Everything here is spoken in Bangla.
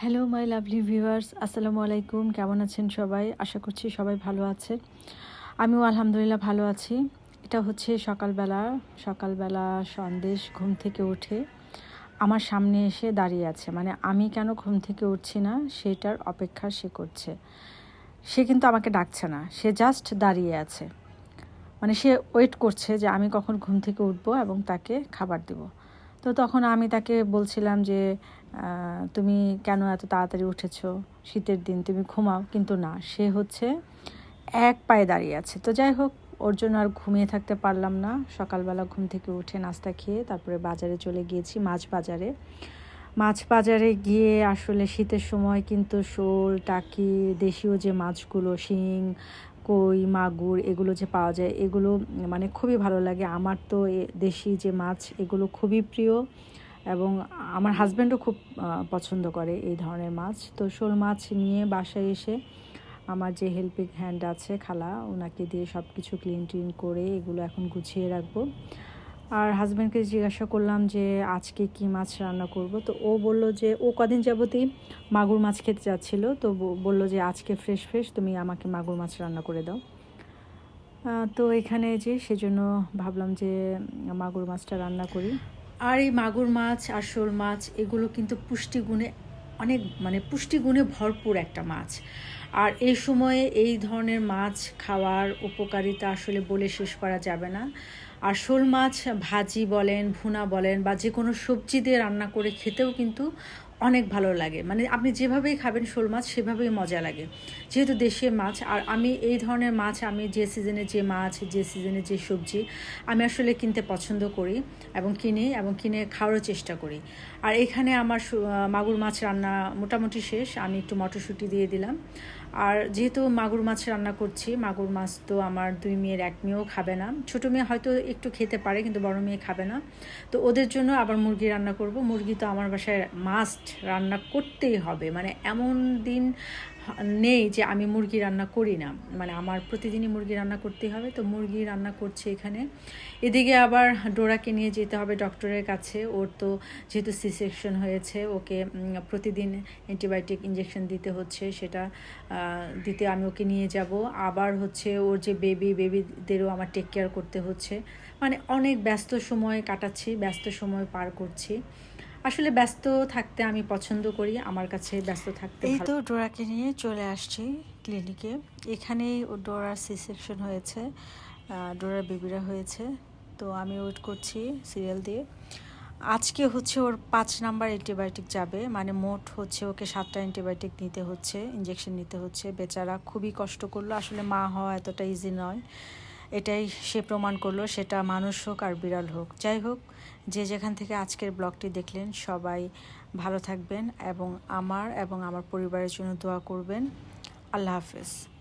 হ্যালো মাই লাভলি ভিউয়ার্স আসসালামু আলাইকুম কেমন আছেন সবাই? আশা করছি সবাই ভালো আছে। আমিও আলহামদুলিল্লাহ ভালো আছি। এটা হচ্ছে সকালবেলা সকালবেলা সন্দেশ ঘুম থেকে উঠে আমার সামনে এসে দাঁড়িয়ে আছে। মানে আমি কেন ঘুম থেকে উঠছি না, সেটার অপেক্ষা সে করছে। সে কিন্তু আমাকে ডাকছে না, সে জাস্ট দাঁড়িয়ে আছে। মানে সে ওয়েট করছে যে আমি কখন ঘুম থেকে উঠবো এবং তাকে খাবার দেব। তো তখন আমি তাকে বলছিলাম যে তুমি কেন এত তাড়াতাড়ি উঠেছো? শীতের দিন, তুমি ঘুমাও। কিন্তু না, সে হচ্ছে এক পায়ে দাঁড়িয়ে আছে। তো যাই হোক, ওর জন্য আর ঘুমিয়ে থাকতে পারলাম না। সকালবেলা ঘুম থেকে উঠে নাস্তা খেয়ে তারপরে বাজারে চলে গিয়েছি, মাছ বাজারে। মাছ বাজারে গিয়ে আসলে শীতের সময় কিন্তু শোল, টাকি, দেশীয় যে মাছগুলো, শিং কই, মাগুর এগুলো যে পাওয়া যায়, এগুলো মানে খুবই ভালো লাগে। আমার তো দেশি যে মাছ, এগুলো খুবই প্রিয় এবং আমার হাজব্যান্ডও খুব পছন্দ করে এই ধরনের মাছ। তো শোল মাছ নিয়ে বাসায় এসে আমার যে হেল্পিং হ্যান্ড আছে, খালা ওনাকে দিয়ে সব কিছু ক্লিন টিন করে এগুলো এখন গুছিয়ে রাখব। আর হাজব্যান্ডকে জিজ্ঞাসা করলাম যে, আজকে কি মাছ রান্না করব? তো ও বলল যে, ও কদিন যাবতই মাগুর মাছ খেতে চাচ্ছিল তো বলল যে, আজকে ফ্রেশ ফ্রেশ তুমি আমাকে মাগুর মাছ রান্না করে দাও। তো এখানে যে, সেজন্য ভাবলাম যে, মাগুর মাছটা রান্না করি। আর এই মাগুর মাছ আর শোল মাছ, এগুলো কিন্তু পুষ্টিগুণে অনেক মানে পুষ্টিগুণে ভরপুর একটা মাছ। আর এই সময়ে এই ধরনের মাছ খাওয়ার উপকারিতা আসলে বলে শেষ করা যাবে না। আর শোল মাছ ভাজি বলেন, ভুনা বলেন বা যে কোনো সবজি দিয়ে রান্না করে খেতেও কিন্তু অনেক ভালো লাগে। মানে আপনি যেভাবেই খাবেন শোল মাছ, সেভাবেই মজা লাগে। যেহেতু দেশীয় মাছ, আর আমি এই ধরনের মাছ, আমি যে সিজনে যে মাছ, যে সিজনে যে সবজি, আমি আসলে কিনতে পছন্দ করি এবং কিনি এবং কিনে খাওয়ারও চেষ্টা করি। আর এখানে আমার মাগুর মাছ রান্না মোটামুটি শেষ, আমি একটু মটরশুঁটি দিয়ে দিলাম। আর যেহেতু মাগুর মাছ রান্না করছি, মাগুর মাছ তো আমার দুই মেয়ের, এক মেয়েও খাবে না। ছোটো মেয়ে হয়তো একটু খেতে পারে, কিন্তু বড় মেয়ে খাবে না। তো ওদের জন্য আবার মুরগি রান্না করব। মুরগি তো আমার বাসায় মাস্ট রান্না করতেই হবে। মানে এমন দিন নেই যে আমি মুরগি রান্না করি না। মানে আমার প্রতিদিনই মুরগি রান্না করতেই হবে। তো মুরগি রান্না করছে এখানে। এদিকে আবার ডোরাকে নিয়ে যেতে হবে ডক্টরের কাছে। ওর তো যেহেতু সি সেকশন হয়েছে, ওকে প্রতিদিন অ্যান্টিবায়োটিক ইঞ্জেকশন দিতে হচ্ছে। সেটা দিতে আমি ওকে নিয়ে যাব। আবার হচ্ছে ওর যে বেবি বেবিদেরও আমার টেক কেয়ার করতে হচ্ছে। মানে অনেক ব্যস্ত সময় কাটাচ্ছি, ব্যস্ত সময় পার করছি। আসলে ব্যস্ত থাকতে আমি পছন্দ করি আমার কাছে ব্যস্ত থাকতে এই তো ডোরাকে নিয়ে চলে আসছি ক্লিনিকে। এখানেই ডোরার সি সেকশন হয়েছে ডোরার বেবিরা হয়েছে। তো আমি ওয়েট করছি সিরিয়াল দিয়ে। আজকে হচ্ছে ওর পাঁচ নাম্বার অ্যান্টিবায়োটিক যাবে মানে মোট হচ্ছে ওকে সাতটা অ্যান্টিবায়োটিক নিতে হচ্ছে ইঞ্জেকশন নিতে হচ্ছে। বেচারা খুবই কষ্ট করল আসলে মা হওয়া এতটা ইজি নয়। এটাই সে প্রমাণ করল, সেটা মানুষ হোক আর বিড়াল হোক। যাই হোক, যে যেখান থেকে আজকের ব্লগটি দেখলেন, সবাই ভালো থাকবেন এবং আমার এবং আমার পরিবারের জন্য দোয়া করবেন। আল্লাহ হাফেজ।